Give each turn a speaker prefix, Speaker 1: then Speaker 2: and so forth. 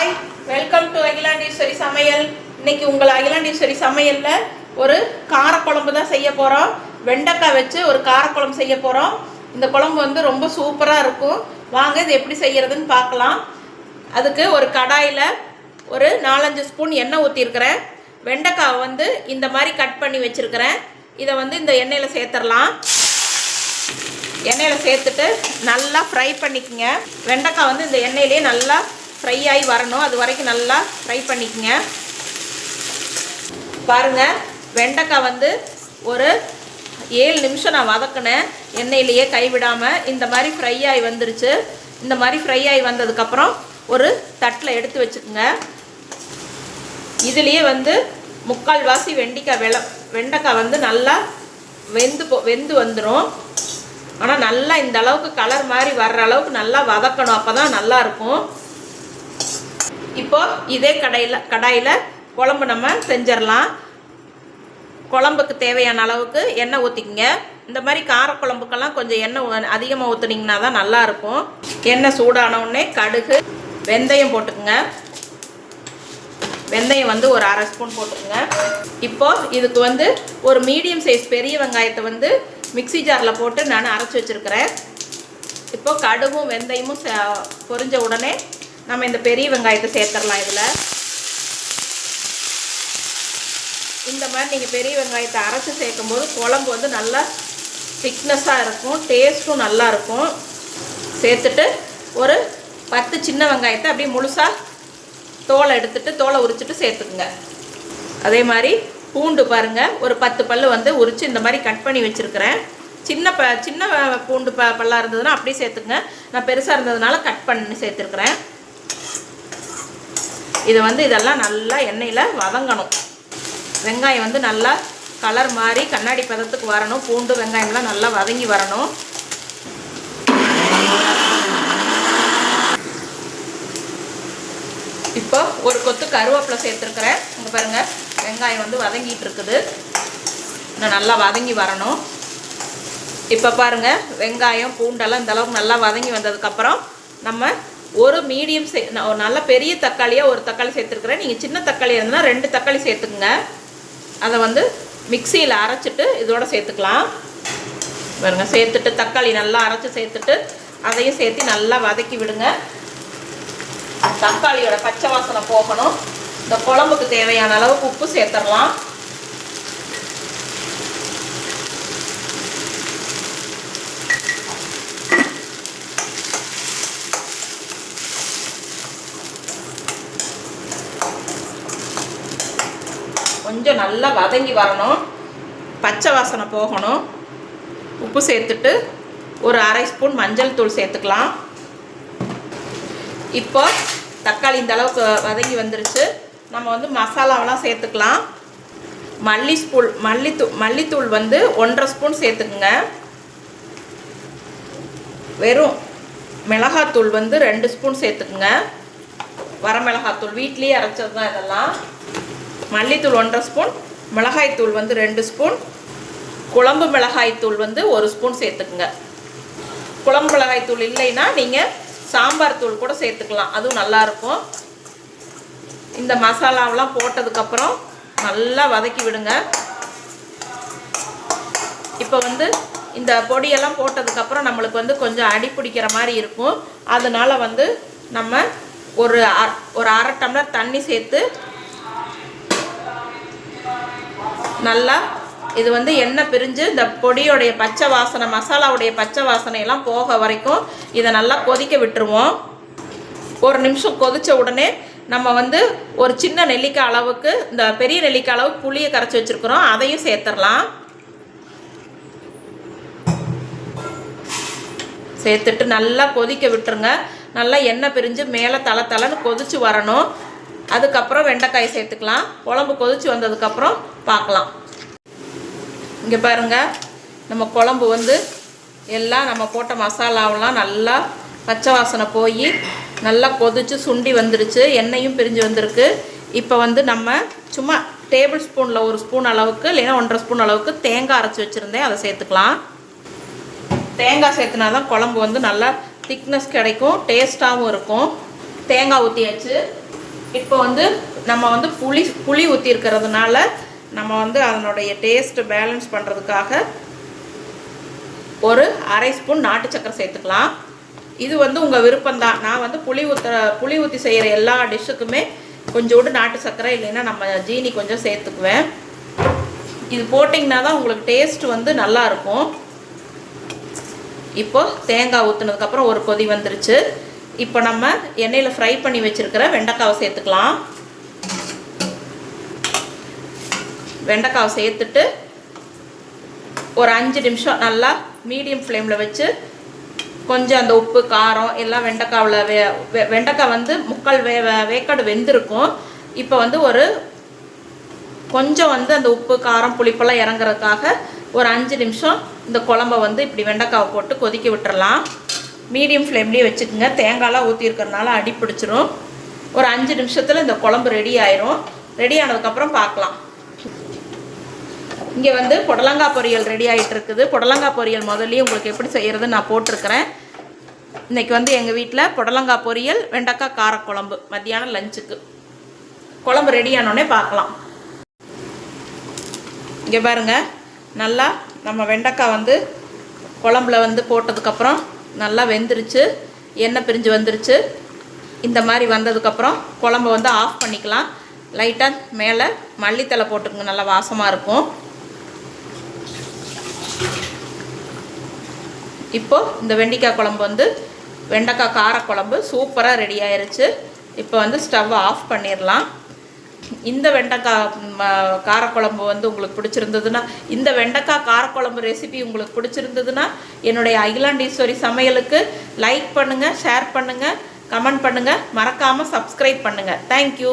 Speaker 1: Hi welcome to Akilandeswari சமையல். இன்னைக்கு உங்கள் அகிலாண்டீஸ்வரி சமையலில் ஒரு காரக்குழம்பு தான் செய்ய போகிறோம் வெண்டைக்காய் வச்சு ஒரு காரக்குழம்பு செய்ய போகிறோம் இந்த குழம்பு வந்து ரொம்ப சூப்பராக இருக்கும். வாங்க இது எப்படி செய்கிறதுன்னு பார்க்கலாம். அதுக்கு ஒரு கடாயில் ஒரு நாலஞ்சு ஸ்பூன் எண்ணெய் ஊற்றிருக்கிறேன் வெண்டைக்காவை வந்து இந்த மாதிரி கட் பண்ணி வச்சுருக்கிறேன். இதை வந்து இந்த எண்ணெயில் சேர்த்துடலாம். எண்ணெயில் சேர்த்துட்டு நல்லா ஃப்ரை பண்ணிக்கங்க. வெண்டைக்காய் வந்து இந்த எண்ணெயிலே நல்லா ஃப்ரை ஆகி வரணும். அது வரைக்கும் நல்லா ஃப்ரை பண்ணிக்கங்க. பாருங்க வெண்டைக்காய் வந்து ஒரு ஏழு நிமிஷம் நான் வதக்கினேன். எண்ணெயிலேயே கைவிடாமல் இந்த மாதிரி ஃப்ரை ஆகி வந்துருச்சு. இந்த மாதிரி ஃப்ரை ஆகி வந்ததுக்கப்புறம் ஒரு தட்டில் எடுத்து வச்சுக்கோங்க. இதுலேயே வந்து முக்கால் வாசி வெண்டிக்காய் வெள வெண்டைக்காய் வந்து நல்லா வெந்து போ வெந்து வந்துடும் ஆனால் நல்லா இந்த அளவுக்கு கலர் மாதிரி வர்ற அளவுக்கு நல்லா வதக்கணும். அப்போ தான் நல்லாயிருக்கும் இப்போ இதே கடையில் கடாயில் குழம்பு நம்ம செஞ்சிடலாம். குழம்புக்கு தேவையான அளவுக்கு எண்ணெய் ஊற்றிக்கிங்க இந்த மாதிரி காரக்குழம்புக்கெல்லாம் கொஞ்சம் எண்ணெய் அதிகமாக ஊற்றுனீங்கன்னா தான் நல்லாயிருக்கும் எண்ணெய் சூடான உடனே கடுகு வெந்தயம் போட்டுக்குங்க. வெந்தயம் வந்து ஒரு அரை ஸ்பூன் போட்டுக்குங்க. இப்போ இதுக்கு வந்து ஒரு மீடியம் சைஸ் பெரிய வெங்காயத்தை வந்து மிக்ஸி ஜாரில் போட்டு நான் அரைச்சி வச்சுருக்கிறேன். இப்போ கடுகும் வெந்தயமும் சே- பொரிஞ்ச உடனே நம்ம இந்த பெரிய வெங்காயத்தை சேர்த்துடலாம் இதில். இந்த மாதிரி நீங்கள் பெரிய வெங்காயத்தை அரைச்சி சேர்க்கும்போது குழம்பு வந்து நல்லா திக்னஸாக இருக்கும் டேஸ்ட்டும் நல்லாயிருக்கும் சேர்த்துட்டு ஒரு பத்து சின்ன வெங்காயத்தை அப்படியே முழுசாக தோலை எடுத்துட்டு தோலை உரிச்சிட்டு சேர்த்துக்குங்க. அதே மாதிரி பூண்டு பாருங்கள் ஒரு பத்து பல்லு வந்து உரித்து இந்த மாதிரி கட் பண்ணி வச்சுருக்கிறேன். சின்ன ப சின்ன பூண்டு ப பல்லாக இருந்ததுன்னா அப்படியே சேர்த்துக்குங்க. நான் பெருசாக இருந்ததுனால கட் பண்ணி சேர்த்துருக்குறேன். இதை வந்து இதெல்லாம் நல்லா எண்ணெயில் வதங்கணும். வெங்காயம் வந்து நல்லா கலர் மாதிரி கண்ணாடி பதத்துக்கு வரணும். பூண்டு வெங்காயம்லாம் நல்லா வதங்கி வரணும். இப்போ ஒரு கொத்து கருவேப்பிலை சேர்த்துருக்குறேன். இங்கே பாருங்கள் வெங்காயம் வந்து வதங்கிட்டு இருக்குது. இன்னும் நல்லா வதங்கி வரணும். இப்போ பாருங்கள் வெங்காயம் பூண்டெல்லாம் இந்தளவுக்கு நல்லா வதங்கி வந்ததுக்கப்புறம் நம்ம ஒரு மீடியம் சே நான் ஒரு நல்ல பெரிய தக்காளியாக ஒரு தக்காளி சேர்த்துருக்குறேன். நீங்கள் சின்ன தக்காளி இருந்தால் ரெண்டு தக்காளி சேர்த்துக்குங்க. அதை வந்து மிக்சியில் அரைச்சிட்டு இதோட சேர்த்துக்கலாம். பாருங்க சேர்த்துட்டு தக்காளி நல்லா அரைச்சி சேர்த்துட்டு அதையும் சேர்த்து நல்லா வதக்கி விடுங்க. தக்காளியோட பச்சை வாசனை போகணும். இந்த குழம்புக்கு தேவையான அளவுக்கு உப்பு சேர்த்துடலாம் கொஞ்சம் நல்லா வதங்கி வரணும். பச்சை வாசனை போகணும். உப்பு சேர்த்துட்டு ஒரு அரை ஸ்பூன் மஞ்சள் தூள் சேர்த்துக்கலாம். இப்போ தக்காளி இந்த அளவுக்கு வதங்கி வந்துருச்சு. நம்ம வந்து மசாலாவெல்லாம் சேர்த்துக்கலாம். மல்லி ஸ்பூல் மல்லித்தூள் மல்லித்தூள் வந்து ஒன்றரை ஸ்பூன் சேர்த்துக்குங்க. வெறும் மிளகாத்தூள் வந்து ரெண்டு ஸ்பூன் சேர்த்துக்குங்க. வரமிளகாத்தூள் வீட்லேயே அரைச்சது தான் இதெல்லாம். மல்லித்தூள் ஒன்றரை ஸ்பூன் மிளகாய்த்தூள் வந்து ரெண்டு ஸ்பூன் குழம்பு மிளகாய்த்தூள் வந்து ஒரு ஸ்பூன் சேர்த்துக்குங்க. குழம்பு மிளகாய்த்தூள் இல்லைன்னா நீங்கள் சாம்பார் தூள் கூட சேர்த்துக்கலாம் அதுவும் நல்லாயிருக்கும். இந்த மசாலாவெலாம் போட்டதுக்கப்புறம் நல்லா வதக்கி விடுங்க. இப்போ வந்து இந்த பொடியெல்லாம் போட்டதுக்கப்புறம் நம்மளுக்கு வந்து கொஞ்சம் அடி பிடிக்கிற மாதிரி இருக்கும். அதனால் வந்து நம்ம ஒரு அ- ஒரு அரை டம்ளர் தண்ணி சேர்த்து நல்லா இது வந்து எண்ணெய் பிரிஞ்சு இந்த பொடியோடைய பச்சை வாசனை மசாலாவுடைய பச்சை வாசனையெல்லாம் போக வரைக்கும் இதை நல்லா கொதிக்க விட்டுருவோம். ஒரு நிமிஷம் கொதித்த உடனே நம்ம வந்து ஒரு சின்ன நெல்லிக்காய் அளவுக்கு இந்த பெரிய நெல்லிக்காய் அளவுக்கு புளியை கரைச்சி வச்சுருக்குறோம். அதையும் சேர்த்துடலாம். சேர்த்துட்டு நல்லா கொதிக்க விட்டுருங்க. நல்லா எண்ணெய் பிரிஞ்சு மேலே தலை தலைன்னு கொதிச்சு வரணும். அதுக்கப்புறம் வெண்டைக்காய் சேர்த்துக்கலாம். குழம்பு கொதிச்சு வந்ததுக்கப்புறம் பார்க்கலாம். இங்கே பாருங்கள் நம்ம குழம்பு வந்து எல்லாம் நம்ம போட்ட மசாலாவெல்லாம் நல்லா பச்சை வாசனை போய் நல்லா கொதிச்சு சுண்டி வந்துருச்சு எண்ணெயும் பிரிஞ்சு வந்திருக்கு. இப்போ வந்து நம்ம சும்மா டேபிள் ஸ்பூனில் ஒரு ஸ்பூன் அளவுக்கு இல்லைன்னா ஒன்றரை ஸ்பூன் அளவுக்கு தேங்காய் அரைச்சி வச்சுருந்தேன் அதை சேர்த்துக்கலாம். தேங்காய் சேர்த்துனா தான் குழம்பு வந்து நல்லா திக்னஸ் கிடைக்கும் டேஸ்ட்டாகவும் இருக்கும். தேங்காய் ஊற்றியாச்சு இப்போ வந்து நம்ம வந்து புளி புளி ஊற்றி இருக்கிறதுனால நம்ம வந்து அதனுடைய டேஸ்ட்டு பேலன்ஸ் பண்ணுறதுக்காக ஒரு அரை ஸ்பூன் நாட்டு சக்கரை சேர்த்துக்கலாம். இது வந்து உங்கள் விருப்பம்தான். நான் வந்து புளி ஊற்ற புளி ஊற்றி செய்கிற எல்லா டிஷ்ஷுக்குமே கொஞ்சோண்டு நாட்டு சக்கரை இல்லைன்னா நம்ம ஜீனி கொஞ்சம் சேர்த்துக்குவேன். இது போட்டிங்கன்னா தான் உங்களுக்கு டேஸ்ட் வந்து நல்லா இருக்கும். இப்போ தேங்காய் ஊற்றுனதுக்கப்புறம் ஒரு கொதி வந்துருச்சு. இப்போ நம்ம எண்ணெயில் ஃப்ரை பண்ணி வச்சுருக்கிற வெண்டைக்காவை சேர்த்துக்கலாம். வெண்டைக்காவை சேர்த்துட்டு ஒரு அஞ்சு நிமிஷம் நல்லா மீடியம் ஃப்ளேமில் வச்சு கொஞ்சம் அந்த உப்பு காரம் எல்லாம் வெண்டைக்காவில் வே வெ- வெண்டைக்காய் வந்து முக்கால் வே வேக்காடு வெந்திருக்கும். இப்போ வந்து ஒரு கொஞ்சம் வந்து அந்த உப்பு காரம் புளிப்பெல்லாம் இறங்குறதுக்காக ஒரு அஞ்சு நிமிஷம் இந்த குழம்ப வந்து இப்படி வெண்டைக்காவை போட்டு கொதிக்க விட்டுறலாம். மீடியம் ஃப்ளேம்லேயே வச்சுக்கோங்க. தேங்காயெலாம் ஊற்றிருக்கிறதுனால அடி பிடிச்சிரும். ஒரு அஞ்சு நிமிஷத்தில் இந்த குழம்பு ரெடி ஆயிரும். ரெடி ஆனதுக்கப்புறம் பார்க்கலாம். இங்கே வந்து புடலங்காய் பொரியல் ரெடி ஆகிட்டு இருக்குது புடலங்காய் பொரியல் முதல்லையும் உங்களுக்கு எப்படி செய்கிறது நான் போட்டிருக்கிறேன். இன்றைக்கி வந்து எங்கள் வீட்டில் புடலங்காய் பொரியல் வெண்டைக்காய் காரக்குழம்பு. மத்தியானம் லஞ்சுக்கு குழம்பு ரெடி ஆனோடனே பார்க்கலாம். இங்கே பாருங்க நல்லா நம்ம வெண்டைக்காய் வந்து குழம்புல வந்து போட்டதுக்கப்புறம் நல்லா வெந்துருச்சு. எண்ணெய் பிரிஞ்சு வந்துருச்சு. இந்த மாதிரி வந்ததுக்கப்புறம் குழம்ப வந்து ஆஃப் பண்ணிக்கலாம். லைட்டாக மேலே மல்லித்தலை போட்டுக்கோங்க நல்லா வாசமாக இருக்கும். இப்போது இந்த வெண்டைக்காய் குழம்பு வந்து வெண்டைக்காய் காரக்குழம்பு சூப்பராக ரெடி ஆயிருச்சு. இப்போ வந்து ஸ்டவ் ஆஃப் பண்ணிடலாம். இந்த வெண்டைக்காய் ம, காரக்குழம்பு வந்து உங்களுக்கு பிடிச்சிருந்ததுன்னா இந்த வெண்டைக்காய் காரக்குழம்பு ரெசிபி உங்களுக்கு பிடிச்சிருந்ததுன்னா என்னுடைய அகிலாண்டீஸ்வரி சமையலுக்கு லைக் பண்ணுங்கள் ஷேர் பண்ணுங்கள் கமெண்ட் பண்ணுங்கள் மறக்காமல் சப்ஸ்கிரைப் பண்ணுங்கள் தேங்க்யூ